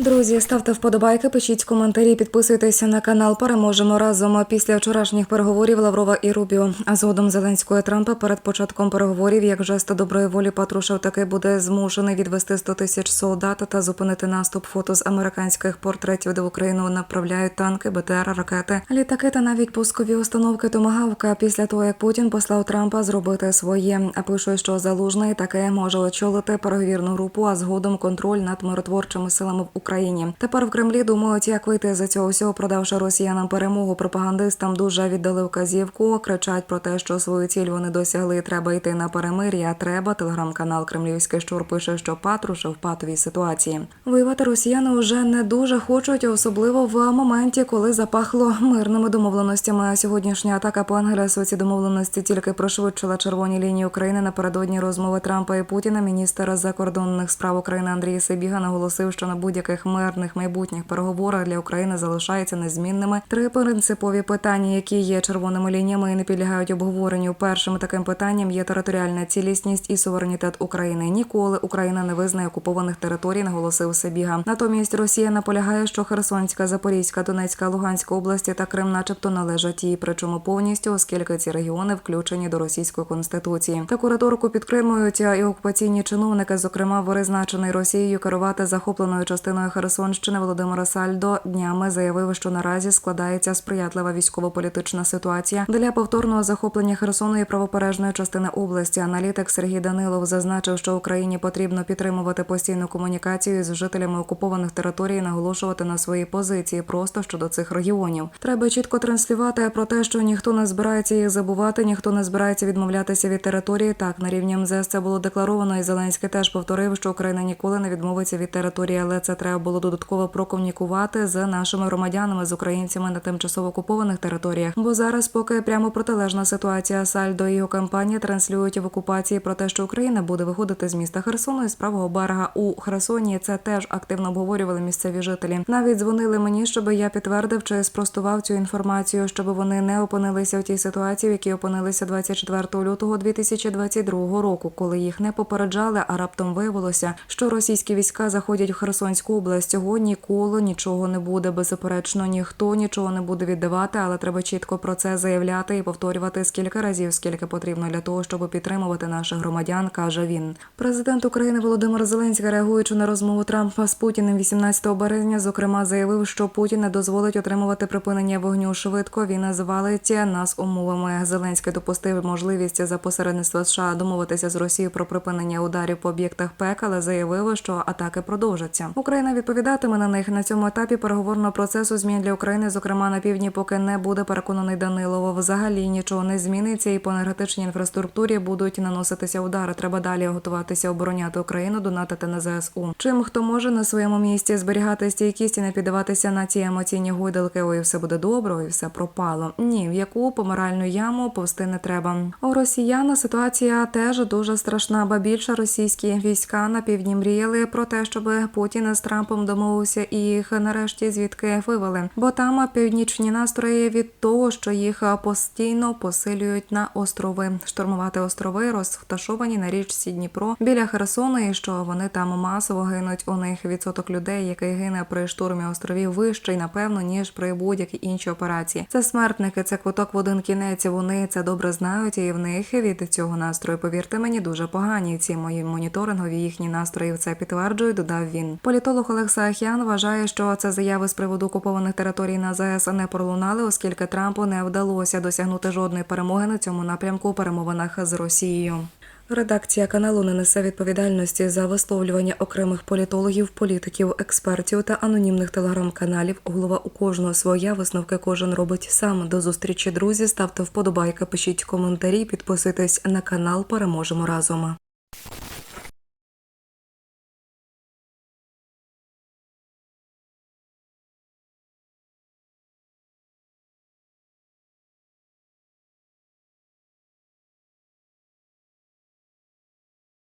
Друзі, ставте вподобайки, пишіть коментарі, підписуйтеся на канал. Переможемо разом. Після вчорашніх переговорів Лаврова і Рубіо. А згодом Зеленського і Трампа перед початком переговорів, як жест доброї волі, Патрушев таки буде змушений відвести 100 тисяч солдат та зупинити наступ. Фото з американських портретів, де в Україну направляють танки, БТР, ракети, літаки та навіть пускові установки Томагавка. Після того як Путін послав Трампа зробити своє. А пише, що залужний таке може очолити переговірну групу, а згодом контроль над миротворчими силами в Україні. Тепер в Кремлі думають, як вийти за цього всього, продавши росіянам перемогу. Пропагандистам дуже віддали вказівку. Кричать про те, що свою ціль вони досягли. Треба йти на перемир'я. Треба. Телеграм-канал Кремлівський щур пише, що Патрушев в патовій ситуації. Воювати росіяни вже не дуже хочуть, особливо в моменті, коли запахло мирними домовленостями. Сьогоднішня атака по Ангелесу ці домовленості тільки пришвидшила червоні лінії України напередодні розмови Трампа і Путіна. Міністр закордонних справ України Андрій Сибіга наголосив, що на будь-яких мирних майбутніх переговорах для України залишаються незмінними три принципові питання, які є червоними лініями і не підлягають обговоренню. Першим таким питанням є територіальна цілісність і суверенітет України. Ніколи Україна не визнає окупованих територій, наголосив Сибіга. Натомість Росія наполягає, що Херсонська, Запорізька, Донецька, Луганська області та Крим, начебто, належать їй, причому повністю, оскільки ці регіони включені до російської конституції. Таку риторику підтримують і окупаційні чиновники, зокрема, призначений Росією керувати захопленою частиною Херсонщини Володимира Сальдо днями заявив, що наразі складається сприятлива військово-політична ситуація для повторного захоплення Херсону і правопережної частини області. Аналітик Сергій Данилов зазначив, що Україні потрібно підтримувати постійну комунікацію з жителями окупованих територій, і наголошувати на свої позиції просто щодо цих регіонів. Треба чітко транслювати про те, що ніхто не збирається їх забувати, ніхто не збирається відмовлятися від території. Так на рівні МЗС це було декларовано, і Зеленський теж повторив, що Україна ніколи не відмовиться від території, але це треба було додатково прокомунікувати з нашими громадянами, з українцями на тимчасово окупованих територіях. Бо зараз, поки прямо протилежна ситуація, Сальдо і його кампанія транслюють в окупації про те, що Україна буде виходити з міста Херсону і з правого берега у Херсоні. Це теж активно обговорювали місцеві жителі. Навіть дзвонили мені, щоб я підтвердив чи спростував цю інформацію, щоб вони не опинилися в тій ситуації, в якій опинилися 24 лютого 2022 року, коли їх не попереджали, а раптом виявилося, що російські війська заходять в Херсонську область. Цього ніколи нічого не буде. Беззаперечно, ніхто нічого не буде віддавати, але треба чітко про це заявляти і повторювати скільки разів, скільки потрібно для того, щоб підтримувати наших громадян, каже він. Президент України Володимир Зеленський, реагуючи на розмову Трампа з Путіним 18 березня, зокрема заявив, що Путін не дозволить отримувати припинення вогню швидко. Він звалить нас умовами. Зеленський допустив можливість за посередництва США домовитися з Росією про припинення ударів по об'єктах ПЕК, але заявив, що атаки продовжаться. Україна відповідатиме на них на цьому етапі переговорного процесу змін для України, зокрема на півдні, поки не буде переконаний Данилово. Взагалі нічого не зміниться, і по енергетичній інфраструктурі будуть наноситися удари. Треба далі готуватися обороняти Україну, донатити на ЗСУ. Чим хто може на своєму місці зберігати стійкість і не піддаватися на ці емоційні гойдалки, ой, все буде добре, ой, все пропало. Ні, в яку помиральну яму повсти не треба. У росіян ситуація теж дуже страшна, ба більше російські війська на півдні мріяли про те, щоб Путін з Трампом домовився і їх нарешті звідки вивели. Бо там північні настрої від того, що їх постійно посилюють на острови. Штурмувати острови розташовані на річці Дніпро біля Херсону, і що вони там масово гинуть. У них відсоток людей, який гине при штурмі островів, вищий, напевно, ніж при будь-якій іншій операції. Це смертники, це квиток в один кінець. Вони це добре знають, і в них від цього настрою, повірте мені, дуже погані. Ці мої моніторингові їхні настрої це підтверджують. Додав він. Політолог Олег Саахян вважає, що це заяви з приводу окупованих територій на ЗАЕС не пролунали, оскільки Трампу не вдалося досягнути жодної перемоги на цьому напрямку у перемовинах з Росією. Редакція каналу не несе відповідальності за висловлювання окремих політологів, політиків, експертів та анонімних телеграм-каналів. Голова у кожного своя висновки кожен робить сам. До зустрічі, друзі. Ставте вподобайки, пишіть коментарі, підписуйтесь на канал. Переможемо разом.